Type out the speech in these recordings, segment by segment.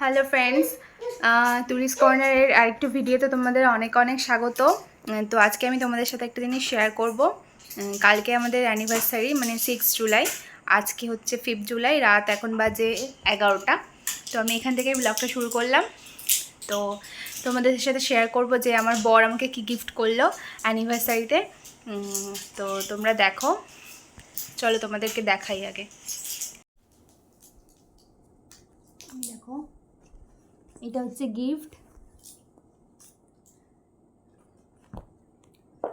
Hello friends tourist কর্নারের আরেকটু ভিডিওতে তোমাদের অনেক অনেক স্বাগত। তো আজকে আমি তোমাদের সাথে একটা জিনিস শেয়ার করব। কালকে আমাদের অ্যানিভার্সারি মানে সিক্স জুলাই আজকে হচ্ছে ফিফথ জুলাই রাত এখন বাজে এগারোটা। তো আমি এখান থেকে ব্লগটা শুরু করলাম। তো তোমাদের সাথে শেয়ার করব যে আমার বর আমাকে কি গিফট করল অ্যানিভার্সারিতে তো। তোমরা দেখো। চলো তোমাদেরকে দেখাই আগে। দেখো। এটা হচ্ছে গিফট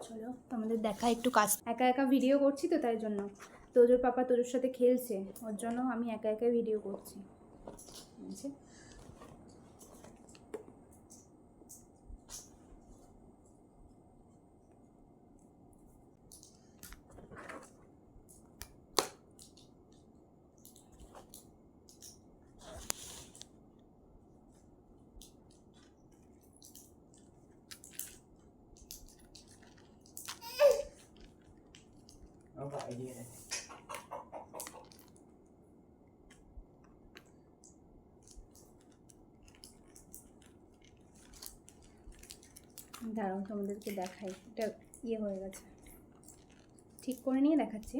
চলো, তোমাদের দেখা একটু কাজ। একা একা ভিডিও করছি তো তাই জন্য। তোজোর পাপা তোজোর সাথে খেলছে, ওর জন্য আমি একা একা ভিডিও করছি। দাঁড়াও তোমাদেরকে দেখাই। এটা ইয়ে হয়ে গেছে। ঠিক করে নিয়ে দেখাচ্ছি?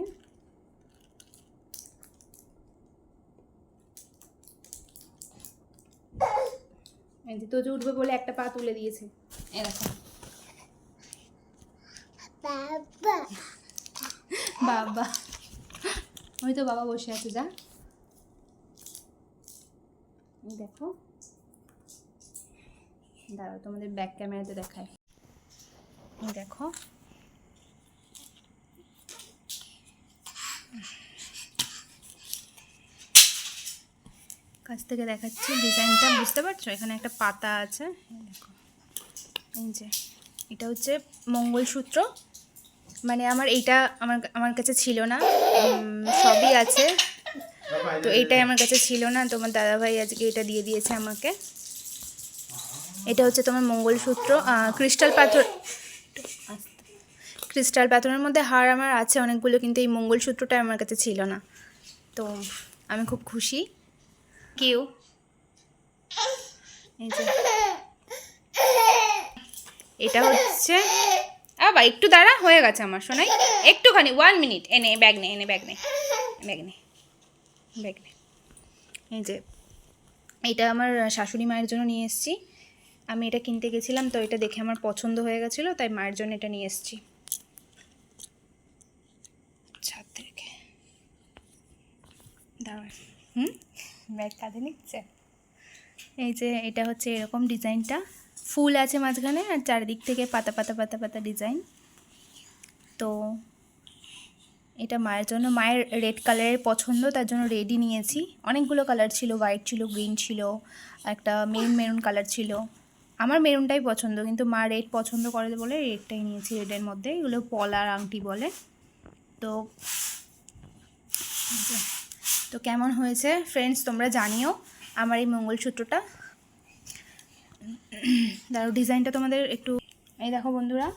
এই যে তোজো উঠবে বলে একটা পা তুলে দিয়েছে। এ দেখো। বাবা। ওই তো বাবা বসে আছে যা। দেখো। দাঁড়াও তোমাদের ব্যাক ক্যামেরাতে দেখায় দেখো। কাছ থেকে দেখাচ্ছি ডিজাইনটা, বুঝতে পারছ? এখানে একটা পাতা আছে দেখো। এই যে, এটা হচ্ছে মঙ্গলসূত্র। মানে আমার এইটা আমার আমার কাছে ছিল না। সবই আছে। তো এইটাই আমার কাছে ছিল না। তোমার দাদাভাই আজকে এটা দিয়ে দিয়েছে আমাকে। এটা হচ্ছে তোমার মঙ্গলসূত্র ক্রিস্টাল পাথর ক্রিস্টাল পাথরের মধ্যে হার আমার আছে, অনেকগুলো, কিন্তু এই মঙ্গলসূত্রটা আমার কাছে ছিল না। তো আমি খুব খুশি। কেউ? এই যে। এটা হচ্ছে আবা একটু দাঁড়া, হয়ে গেছে আমার, শোনাই। একটুখানি ওয়ান মিনিট এনে ব্যাগ নে, এনে ব্যাগ নে। ব্যাগ নে ব্যাগ নে। এই যে, এটা আমার শাশুড়ি মায়ের জন্য নিয়ে এসেছি। আমি এটা কিনতে গেছিলাম, তো এটা দেখে আমার পছন্দ হয়ে গেছিল, তাই মায়ের জন্য এটা নিয়ে এসেছি ছাদ থেকে হুম? ব্যাগ কাঁধে নিচ্ছে? এই যে এটা হচ্ছে এরকম ডিজাইনটা। ফুল আছে মাঝখানে আর চারিদিক থেকে পাতা পাতা পাতা পাতা ডিজাইন। তো এটা মায়ের জন্য, মায়ের রেড কালারের পছন্দ, তার জন্য রেডই নিয়েছি। অনেকগুলো কালার ছিল, হোয়াইট ছিল, গ্রিন ছিল, একটা মেরুন মেরুন কালার ছিল। আমার মেরুনটাই পছন্দ, কিন্তু মা রেড পছন্দ করে বলে রেডটাই নিয়েছি, রেডের মধ্যে। এগুলো পলার আংটি বলে। তো তো কেমন হয়েছে? ফ্রেন্ডস তোমরা জানিও আমার এই মঙ্গলসূত্রটা। দাঁড়ো ডিজাইনটা তোমাদের একটু এই দেখো বন্ধুরা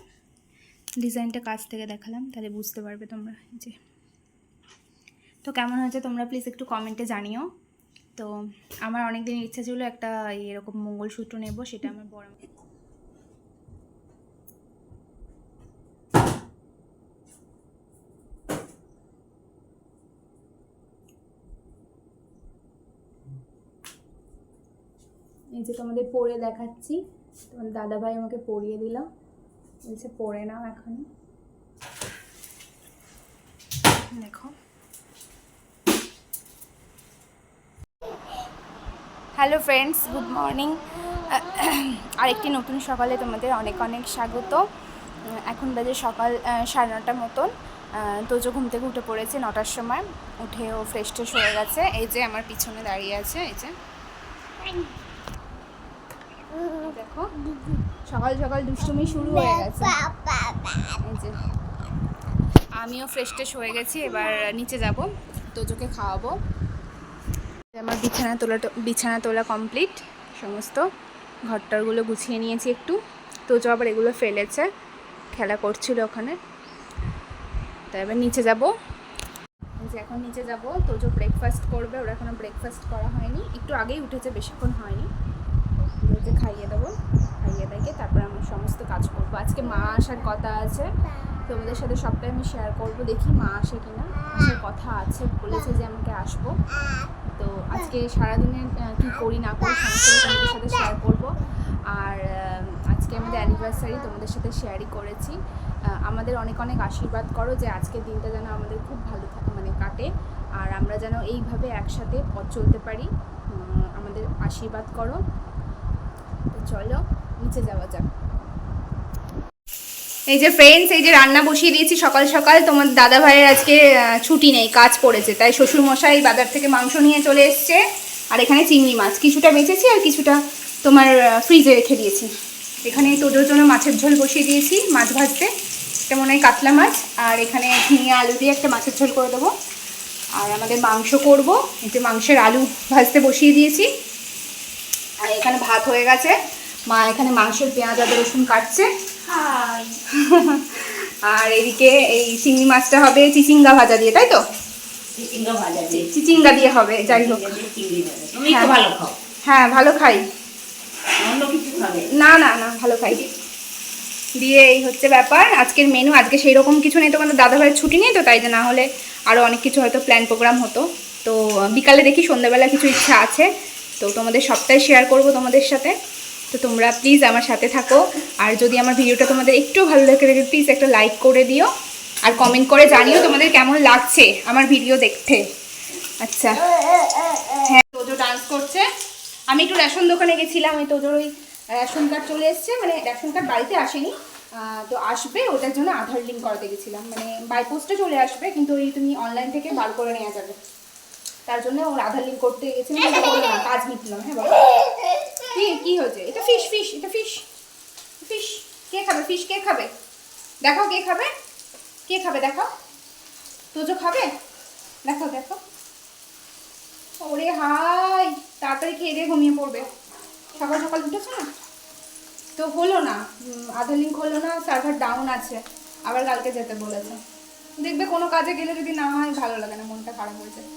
ডিজাইনটা কাছ থেকে দেখালাম, তাহলে বুঝতে পারবে তোমরা যে। তো কেমন হয়েছে তোমরা প্লিজ একটু কমেন্টে জানিও। তো আমার অনেক দিনের ইচ্ছা ছিল একটা এরকম মঙ্গলসূত্র নেব, সেটা আমার বড় এই যে তোমাদের পরে দেখাচ্ছি। তোমার দাদাভাই আমাকে পরিয়ে দিল। বলছে, পরে নাও এখন দেখো। হ্যালো ফ্রেন্ডস গুড মর্নিং আরেকটি নতুন সকালে তোমাদের অনেক অনেক স্বাগত। এখন বাজে সকাল সাড়ে নটার মতন। তোজো ঘুম থেকে উঠে পড়েছে নটার সময়। উঠে ও ফ্রেশ ট্রেশ হয়ে গেছে। এই যে আমার পিছনে দাঁড়িয়ে আছে, এই যে। দেখো, সকাল সকাল দুষ্টুমি শুরু হয়ে গেছে। আমিও ফ্রেশ ট্রেশ হয়ে গেছি, এবার নিচে যাব, তোজোকে খাওয়াবো। আমার বিছানা তোলা বিছানা তোলা কমপ্লিট সমস্ত ঘরটারগুলো গুছিয়ে নিয়েছি একটু। তোজো আবার এগুলো ফেলেছে, খেলা করছিল ওখানে। তাই এবার নিচে যাব। যে এখন নিচে যাব তো যে ব্রেকফাস্ট করবে, ওরা এখনও ব্রেকফাস্ট করা হয়নি, একটু আগেই উঠেছে, বেশিক্ষণ হয়নি। ওদেরকে খাইয়ে দেবো খাইয়ে দেখে তারপর আমি সমস্ত কাজ করব। আজকে মা আসার কথা আছে তোমাদের সাথে সবটাই আমি শেয়ার করব দেখি মা আসে কিনা। আসার কথা আছে বলেছে যে আমাকে আসব। তো আজকে সারাদিনের আহ, কি করি না করি সমস্ত তোমাদের সাথে শেয়ার করব। আর আজকে আমাদের অ্যানিভার্সারি তোমাদের সাথে শেয়ারই করেছি। আমাদের অনেক অনেক আশীর্বাদ করো যে আজকের দিনটা যেন আমাদের খুব ভালো থাকে মানে কাটে। আর আমরা যেন এইভাবে একসাথে পথ চলতে পারি। আমাদের আশীর্বাদ করো। চলো, নিচে যাওয়া যাক। এই যে ফ্রেন্ডস এই যে রান্না বসিয়ে দিয়েছি সকাল সকাল। তোমার দাদা ভাইয়ের আজকে ছুটি নেই, কাজ পড়েছে। তাই শ্বশুর মশাই বাজার থেকে মাংস নিয়ে চলে এসছে। আর এখানে চিংড়ি মাছ। কিছুটা বেঁচেছি আর কিছুটা তোমার ফ্রিজে রেখে দিয়েছি। এখানে তোদের জন্য মাছের ঝোল বসিয়ে দিয়েছি, মাছ ভাজতে। এটা মনে হয় কাতলা মাছ। আর এখানে ঝিঙে আলু দিয়ে একটা মাছের ঝোল করে দেবো। আর আমাদের মাংস করব। এই যে মাংসের আলু ভাজতে বসিয়ে দিয়েছি। আর এখানে ভাত হয়ে গেছে। মা এখানে মাংসের পেঁয়াজ আদা রসুন কাটছে। আর এদিকে এই চিংড়ি মাছটা হবে চিচিঙ্গা ভাজা দিয়ে তাই তো? চিচিঙ্গা দিয়ে। হবে যাই হোক। তো হ্যাঁ। ভালো হ্যাঁ ভালো খাই। না না না ভালো খাই। দিয়ে এই হচ্ছে ব্যাপার আজকের মেনু আজকে সেই রকম কিছু নেই তোমাদের দাদা ভাইয়ের ছুটি নেই তো তাই যে না হলে আরও অনেক কিছু হয়তো প্ল্যান প্রোগ্রাম হতো। তো বিকালে দেখি সন্ধ্যাবেলা কিছু ইচ্ছা আছে। তো তোমাদের সবটাই শেয়ার করব তোমাদের সাথে। তো তোমরা প্লিজ আমার সাথে থাকো। আর যদি আমার ভিডিওটা তোমাদের একটু ভালো লাগে প্লিজ একটা লাইক করে দিও। আর কমেন্ট করে জানিও তোমাদের কেমন লাগছে আমার ভিডিও দেখতে। আচ্ছা। হ্যাঁ তোজো ডান্স করছে। আমি একটু রেশন দোকানে গেছিলাম, ওই তোজোর ওই রেশন কার্ড চলে এসছে। মানে রেশন কার্ড বাড়িতে আসেনি। তো আসবে, ওটার জন্য আধার লিঙ্ক করাতে গেছিলাম। মানে বাই পোস্টে চলে আসবে, কিন্তু ওই তুমি অনলাইন থেকে বার করে নেওয়া যাবে। তার জন্য ওর আধার লিঙ্ক করতে গেছিলাম কাজ মিটলাম হ্যাঁ বলো। কি হয়েছে? এটা ফিশ ফিশ এটা ফিশ ফিশ কে খাবে? ফিশ কে খাবে? দেখাও কে খাবে? কে খাবে দেখাও? খাবে? দেখাও দেখো ওরে হাই, তাড়াতাড়ি খেয়ে ঘুমিয়ে পড়বে। তো হলো না আধার লিঙ্ক হলো না সার্ভার ডাউন আছে। আবার কালকে যেতে বলেছে। দেখবে কোনো কাজে গেলে যদি না হয়, ভালো লাগে না, মনটা খারাপ হয়ে যায়।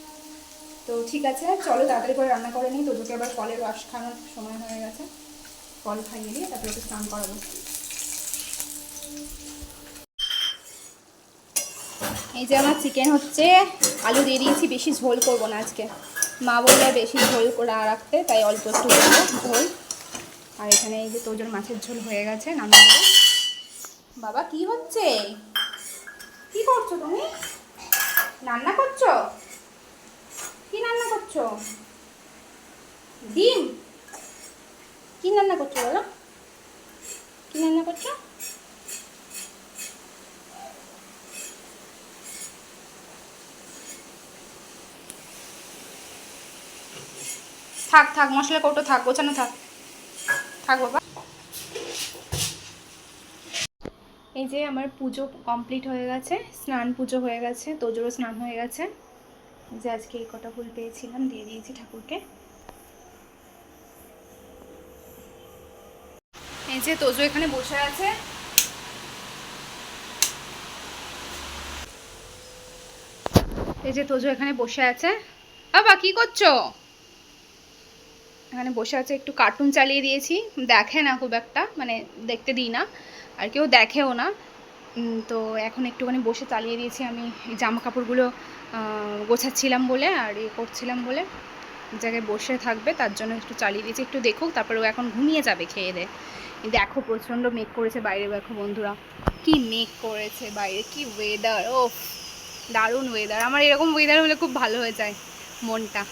তো ঠিক আছে, চলো তাড়াতাড়ি করে রান্না করে নিই। তোজোকে আবার ফলের রস খাওয়ানোর সময় হয়ে গেছে। ফল খাইয়ে দিয়ে তারপরে ওকে স্নান করাবো। এই যে আমার চিকেন হচ্ছে, আলু দিয়ে দিয়েছি, বেশি ঝোল করব না আজকে। মা বললে বেশি ঝোল করে রাখতে, তাই অল্প একটু ঝোল। আর এখানে এই যে তোজোর মাছের ঝোল হয়ে গেছে দেবো বাবা, কি হচ্ছে? কি করছ তুমি? রান্না করছ? কি রান্না করছ? ডিম? কি রান্না করছ বলো? কি রান্না করছ? থাক থাক মশলা কৌটো থাক, গোছানো থাক। থাক বাবা। এই যে আমার পুজো কমপ্লিট হয়ে গেছে, স্নান পুজো হয়ে গেছে, তোজোরও স্নান হয়ে গেছে। যে আজকে এই কটা ফুল পেয়েছিলাম, দিয়ে দিয়েছি ঠাকুরকে। এই যে তোজো এখানে বসে আছে। এই যে তোজো এখানে বসে আছে। বাবা, কি করছ? এখানে বসে আছে, একটু কার্টুন চালিয়ে দিয়েছি। দেখে না খুব একটা মানে দেখতে দিই না। আর কেউ দেখেও না। তো এখন একটুখানি বসে চালিয়ে দিয়েছি আমি জামা কাপড়গুলো গোছাচ্ছিলাম বলে আর ইয়ে করছিলাম বলে। জায়গায় বসে থাকবে, তার জন্য একটু চালিয়ে দিয়েছি, একটু দেখুক, তারপরে ও এখন ঘুমিয়ে যাবে খেয়ে দে। দেখো প্রচণ্ড মেঘ করেছে বাইরে, দেখো বন্ধুরা। কি মেঘ করেছে বাইরে, কি ওয়েদার ও দারুণ ওয়েদার আমার এরকম ওয়েদার হলে খুব ভালো হয়ে যায় মনটা।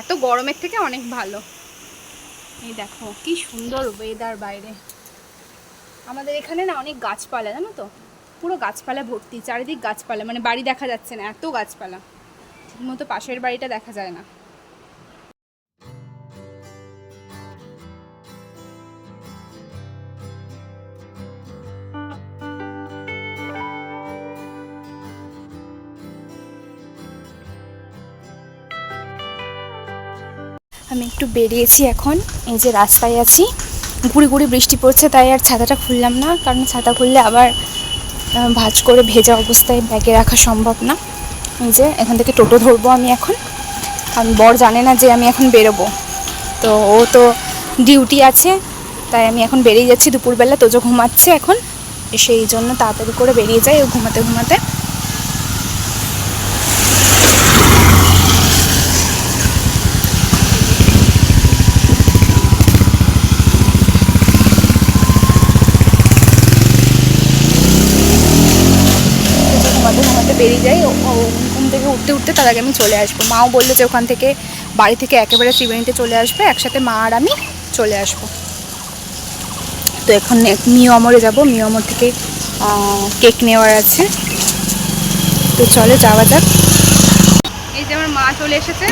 এত গরমের থেকে অনেক ভালো। এই দেখো, কি সুন্দর ওয়েদার বাইরে। আমাদের এখানে না অনেক গাছপালা, জানো তো? পুরো গাছপালা ভর্তি, চারিদিক গাছপালা মানে বাড়ি দেখা যাচ্ছে না, এত গাছপালা। ঠিকমতো পাশের বাড়িটা দেখা যায় না। আমি একটু বেরিয়েছি এখন, এই যে রাস্তায় আছি। গুড়ি গুড়ি বৃষ্টি পড়ছে, তাই আর ছাতাটা খুললাম না, কারণ ছাতা খুললে আবার ভাঁজ করে ভেজা অবস্থায় ব্যাগে রাখা সম্ভব না। এই যে, এখান থেকে টোটো ধরবো আমি এখন। কারণ বর জানে না যে আমি এখন বেরোবো। তো ও তো ডিউটি আছে, তাই আমি এখন বেরিয়ে যাচ্ছি দুপুরবেলা। তোজো ঘুমাচ্ছে এখন, সেই জন্য তাড়াতাড়ি করে বেরিয়ে যায় ও ঘুমাতে ঘুমাতে তোজো ঘুমাতে ঘুমাতে বেরিয়ে যাই ও ও ঘুম থেকে উঠতে উঠতে তার আগে আমি চলে আসব। মাও বলল যে ওখান থেকে, বাড়ি থেকে একেবারে ত্রিবেণীতে চলে আসবে, একসাথে মা আর আমি চলে আসব। তো এখন মিও আমরে যাব, মিও আমর থেকে কেক নেওয়ার আছে। তো চলো যাওয়া যাক। এই যে আমার মা চলে এসেছে।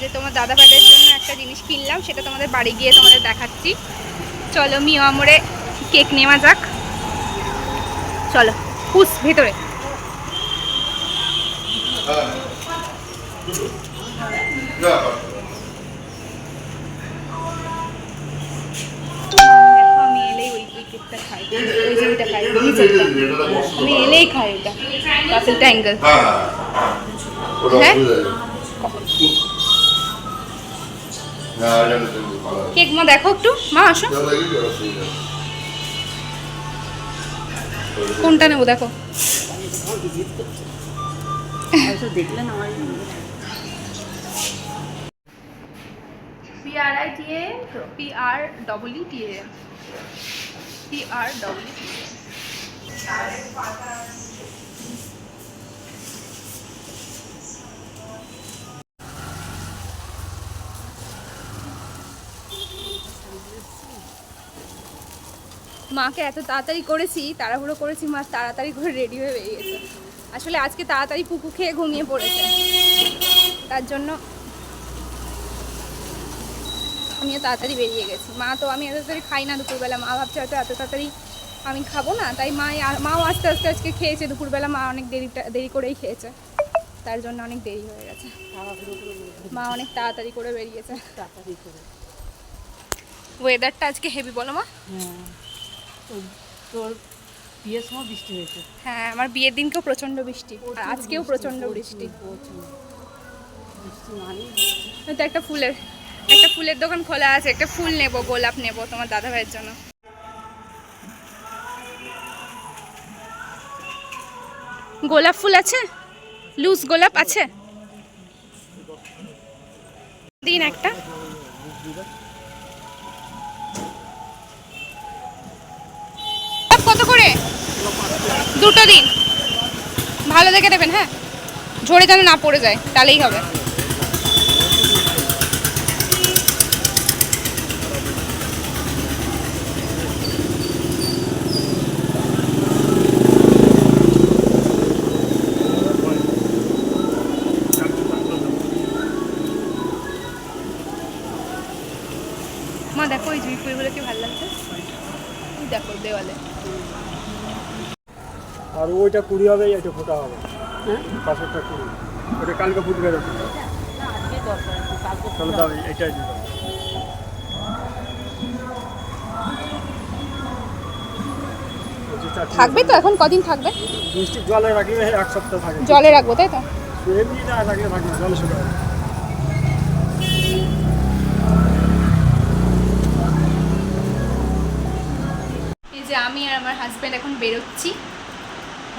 যে তোমার দাদা ভাইদের জন্য একটা জিনিস কিনলাম, সেটা তোমাদের বাড়ি গিয়ে তোমাদের দেখাচ্ছি। চলো মিও আমরে কেক নেওয়া যাক। চলো পুষ ভেতরে। দেখো আমি এলেই খাই হ্যাঁ হ্যাঁ? এটা ভালো আছে কেক মা দেখো একটু। মা আসো। কোনটা নেব দেখো। হয়তো দেখলেন আমার এ মাকে এত তাড়াতাড়ি করেছি তাড়াহুড়ো করেছি মা তাড়াতাড়ি করে রেডি হয়ে বেরিয়েছে আসলে আজকে তাড়াতাড়ি পুকু খেয়ে ঘুমিয়ে পড়েছে। তার জন্য আমিও তাড়াতাড়ি বেরিয়ে গেছি। মা তো আমি এত তাড়াতাড়ি খাই না দুপুরবেলা। মা ভাবছে হয়তো এত তাড়াতাড়ি আমি খাব না। তাই মা মাও আস্তে আস্তে আজকে খেয়েছে। দুপুরবেলা মা অনেক দেরি দেরি করেই খেয়েছে। তার জন্য অনেক দেরি হয়ে গেছে। মা অনেক তাড়াতাড়ি করে বেরিয়েছে। ওয়েদারটা আজকে হেভি বলো মা? হ্যাঁ। তোর বিয়ের সময় বৃষ্টি হয়েছে। হ্যাঁ আমার বিয়ের দিনকেও প্রচণ্ড বৃষ্টি। আজকেও প্রচণ্ড বৃষ্টি। হয়তো একটা ফুলের একটা ফুলের দোকান খোলা আছে একটা ফুল নেব গোলাপ নেব তোমার দাদা ভাইয়ের জন্য। গোলাপ ফুল আছে? লুজ গোলাপ আছে? দিন একটা। দুটো দিন। ভালো দেখে দেবেন হ্যাঁ? ঝরে যেন না পড়ে যায়, তাহলেই হবে। মা, দেখো ওই জুই ফুলগুলো কি ভালো লাগছে? দেখো দেওয়ালে। আর ওইটা কুড়ি হবে এটা ফোটা হবে। হ্যাঁ? পাঁচশোটা কুড়ি। ওটা কালকে ফুটবে তাহলে দাও এটাই দিবে থাকবে তো এখন? কদিন থাকবে? জলে রাখলে এক সপ্তাহ থাকে। জলে রাখব তাই তো? এমনি না রাখলে থাকে না, জলে শুকাবে। আমি আর আমার হাজব্যান্ড এখন বেরোচ্ছি।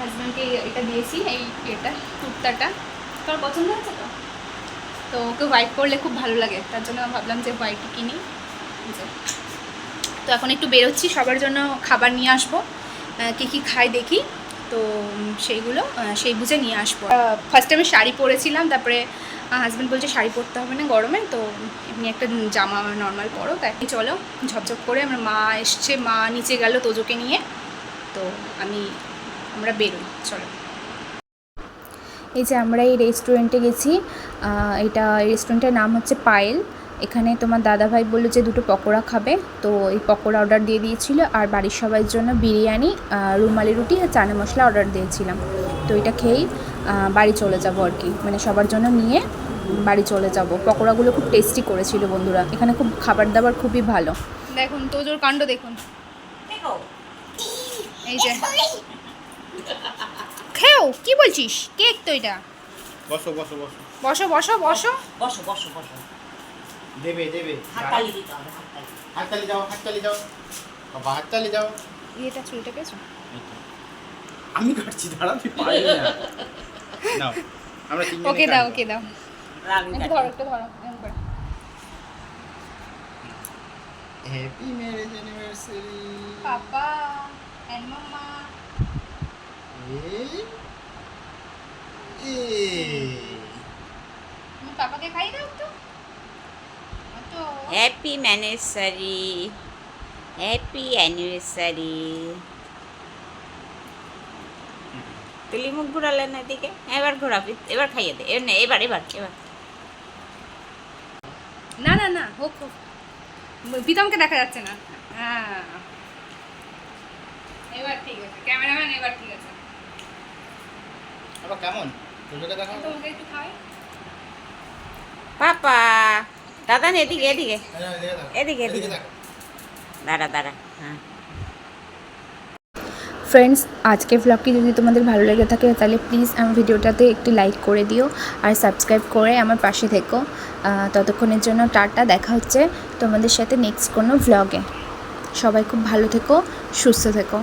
হাজব্যান্ডকে এটা দিয়েছি এই এটা কুর্তাটা। তোমার পছন্দ হয়েছে তো? তো ওকে হোয়াইট পরলে খুব ভালো লাগে তার জন্য ভাবলাম যে হোয়াইট কিনি। তো এখন একটু বেরোচ্ছি সবার জন্য খাবার নিয়ে আসব। কী কী খাই দেখি। তো সেইগুলো সেই বুঝে নিয়ে আসব। ফার্স্টে আমি শাড়ি পরেছিলাম, তারপরে হাজব্যান্ড বলছে শাড়ি পরতে হবে না গরমে, তো এমনি একটা জামা নর্মাল পরো, তাই চলো ঝপঝপ করে আমার মা এসছে, মা নিচে গেল তোজোকে নিয়ে, তো আমি, আমরা বেরোই, চলো। এই যে আমরা এই রেস্টুরেন্টে গেছি এটা রেস্টুরেন্টের নাম হচ্ছে পায়েল। এখানে তোমার দাদাভাই বলল যে দুটো পকোড়া খাবে। তো এই পকোড়া অর্ডার দিয়ে দিয়েছিল আর বাড়ির সবাইয়ের জন্য বিরিয়ানি রুমালি রুটি আর চানা মশলা অর্ডার দিয়েছিলাম। তো এটা খেয়েই বাড়ি চলে যাব আর কি। মানে সবার জন্য নিয়ে বাড়ি চলে যাব। পকোড়াগুলো খুব টেস্টি করেছিল বন্ধুরা। এখানে খুব খাবার দাবার খুবই ভালো। দেখুন তোজোর কাণ্ড দেখুন। এই যে। খেও কি বলছিস? কেক তো এটা। বসো বসো বসো। বসো বসো বসো। বসো বসো বসো। দেবে দেবে। হাততালি দিতে হবে হাততালি। যাও হাততালি যাও বাবা হাততালি যাও এটা চুলটা পেয়েছ আমি কাটছি দাঁড়া তুই পারবি না। নাও আমরা তিনজনে ওকে দাও ওকে দাও। ধরো একটু ধরো happy marriage anniversary papa and mamma এই তুমি পাপাকে খাই দাও তো হ্যাপি ম্যানিভার্সারি হ্যাপি অ্যানিভার্সারি তুলি মুখ ঘুরালেন এদিকে? এবার ঘোরাবি এবার খাইয়ে দে। এবার নে, এবার এবার এবার। না না না হোক হোক। প্রীতমকে দেখা যাচ্ছে না। হ্যাঁ। এবার ঠিক আছে ক্যামেরাম্যান এবার ঠিক আছে। আবার কেমন? তোকে দেখাও তোমাকে একটু খাওয়াই। পাপা! দাদা এদিকে এদিকে। এদিকে এদিকে। দাঁড়া দাঁড়া হ্যাঁ। ফ্রেন্ডস আজকে ভ্লগটি যদি তোমাদের ভালো লেগে থাকে, তাহলে প্লিজ আমার ভিডিওটাতে একটি লাইক করে দিও আর সাবস্ক্রাইব করে আমার পাশে থেকো। ততক্ষণের জন্য টাটা, দেখা হচ্ছে তোমাদের সাথে নেক্সট কোনো ভ্লগে সবাই খুব ভালো থেকো, সুস্থ থেকো।